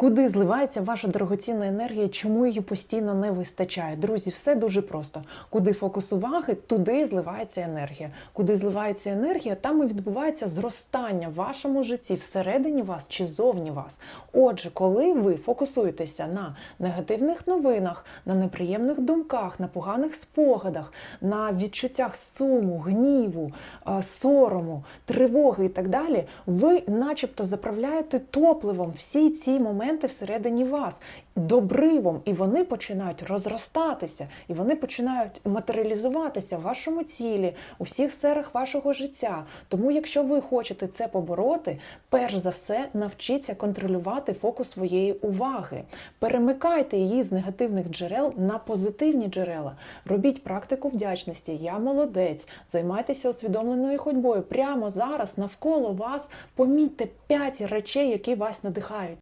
Куди зливається ваша дорогоцінна енергія? Чому її постійно не вистачає? Друзі, все дуже просто. Куди фокус уваги, туди зливається енергія. Куди зливається енергія, там і відбувається зростання в вашому житті всередині вас чи зовні вас. Отже, коли ви фокусуєтеся на негативних новинах, на неприємних думках, на поганих спогадах, на відчуттях суму, гніву, е, сорому, тривоги і так далі, ви, начебто, заправляєте топливом всі ці моменти всередині вас, добривом, і вони починають розростатися, і вони починають матеріалізуватися в вашому тілі, у всіх сферах вашого життя. Тому, якщо ви хочете це побороти, перш за все навчіться контролювати фокус своєї уваги. Перемикайте її з негативних джерел на позитивні джерела. Робіть практику вдячності. Я молодець. Займайтеся усвідомленою ходьбою. Прямо зараз навколо вас помітьте п'ять речей, які вас надихають.